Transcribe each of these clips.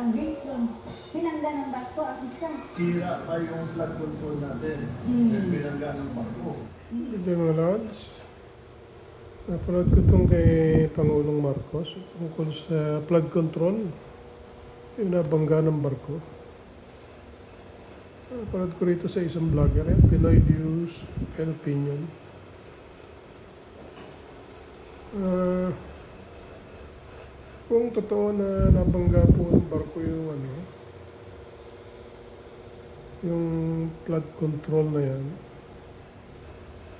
ang reason. Pinangga ng barko ang isa. Tira pa yung flood control natin. Hmm. Mm. Binangga ng barko. Ito yung mga lods. Napanood ko itong kay Pangulong Marcos tungkol sa flood control. Yung nabangga ng barko. Napanood ko rito sa isang vlogger yan, Pinoy Views and Opinion. Ah, kung totoo na nabangga po ng barko yung ano, yung flood control na yan,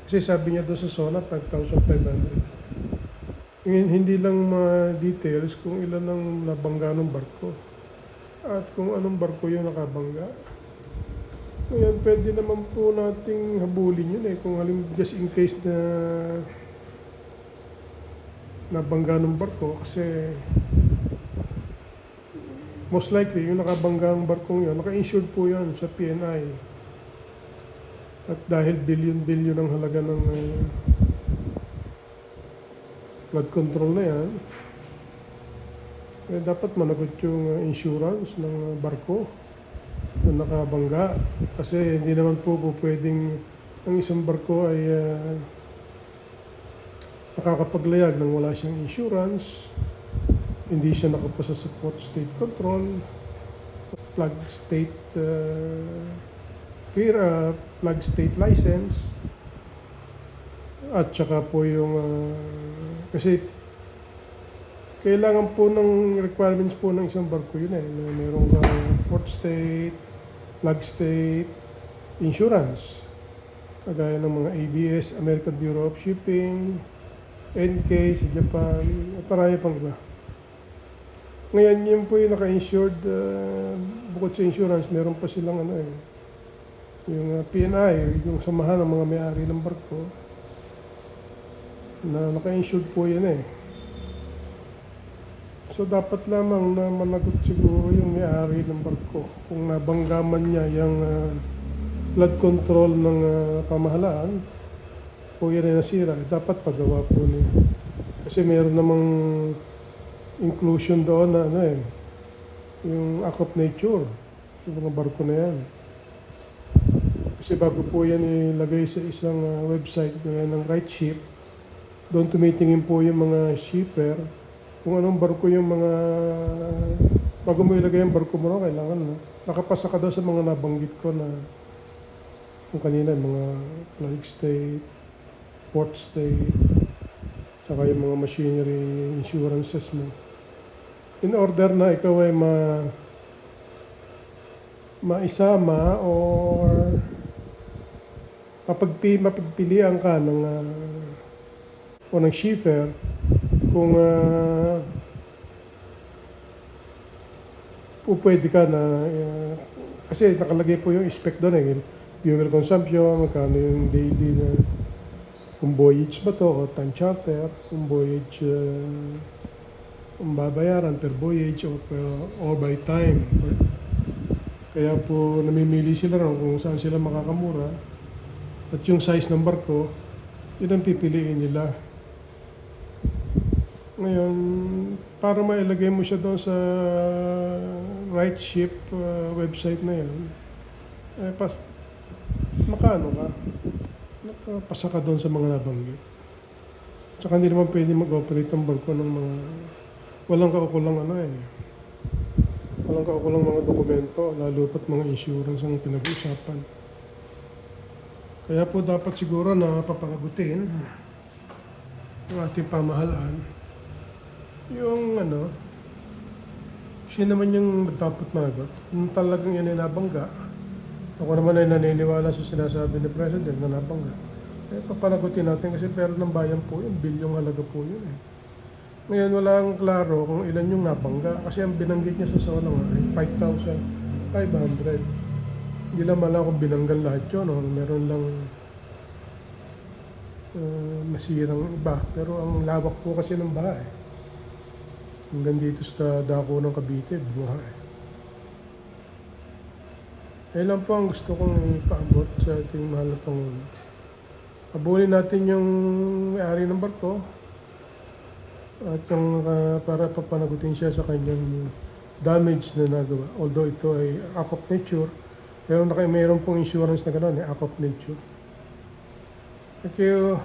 kasi sabi niya doon sa SONA, 5,500. Ngayon, hindi lang mga details kung ilan ang nabangga ng barko. At kung anong barko yung nakabangga. Ngayon, pwede naman po nating habulin yun eh. Kung halim, just in case na nabangga ng barko. Kasi most likely, yung nakabangga ng barkong yun, naka-insured po yan sa PNI. At dahil billion-billion ang halaga ng uh, flood control na yan, eh, dapat managot yung uh, insurance ng uh, barko na nakabangga. Kasi hindi naman po po pwedeng ang isang barko ay uh, nakakapaglayag nang wala siyang insurance, hindi siya nakapasa sa port state control, flag state uh, clear uh, flag state license at saka po yung uh, kasi kailangan po ng requirements po ng isang barko yun eh na meron ka port state flag state insurance. Kagaya ng mga ABS American Bureau of Shipping NK sa Japan at marami pang iba ngayon yun po yung naka-insured uh, bukod sa insurance meron pa silang ano eh yung uh, PNI, yung samahan ng mga may-ari ng barko, na naka-insured po yan eh. So dapat lamang na managot siguro yung may-ari ng barko kung nabangga man niya yung uh, flood control ng uh, pamahalaan o yan ay nasira, dapat pagawa po niya. Kasi mayroon namang inclusion doon na ano eh, yung act of nature, yung mga barko na yan. Kasi bago po yan ilagay sa isang uh, website gaya ng Right Ship, doon tumitingin po yung mga shipper kung anong barko yung mga bago mo ilagay yung barko mo ron, kailangan no? nakapasa ka daw sa mga nabanggit ko na kung kanina mga flag state, port state, saka yung mga machinery insurances mo. In order na ikaw ay ma maisama or mapagpi, mapagpilian ka ng uh, o ng shipper kung uh, po pwede ka na uh, kasi nakalagay po yung spec doon eh fuel consumption magkano yung daily na kung voyage ba to o time charter kung voyage uh, kung babayaran per voyage o, per- or by time kaya po namimili sila ron kung saan sila makakamura at yung size ng barko, yun ang pipiliin nila. Ngayon, para mailagay mo siya doon sa right ship uh, website na yan, eh, pas, makaano ka? Nakapasa ka doon sa mga nabanggit. Tsaka hindi naman pwede mag-operate ang barko ng mga walang kaukulang ano eh. Walang kaukulang mga dokumento, lalo pat mga insurance ang pinag-uusapan. Kaya po dapat siguro na papanagutin ng ating pamahalaan yung ano, siya naman yung dapat managot. Kung talagang yan ay nabangga, ako naman ay naniniwala sa sinasabi ni President na nabangga. Eh, papanagutin natin kasi pera ng bayan po yun, bilyong halaga po yun eh. Ngayon walang klaro kung ilan yung nabangga kasi ang binanggit niya sa nga ay 5,500. Hindi lang malang kung binanggan lahat yun, no? meron lang uh, masirang iba. Pero ang lawak po kasi ng baha eh. Hanggang dito sa dako ng Cavite, buha eh. Lang po ang gusto kong ipaabot sa ating mahal na Pangulo. Abulin natin yung may-ari ng barko at yung uh, para papanagutin siya sa kanyang damage na nagawa. Although ito ay act of nature, pero naka, mayroon pong insurance na gano'n, eh, act of nature. Thank you.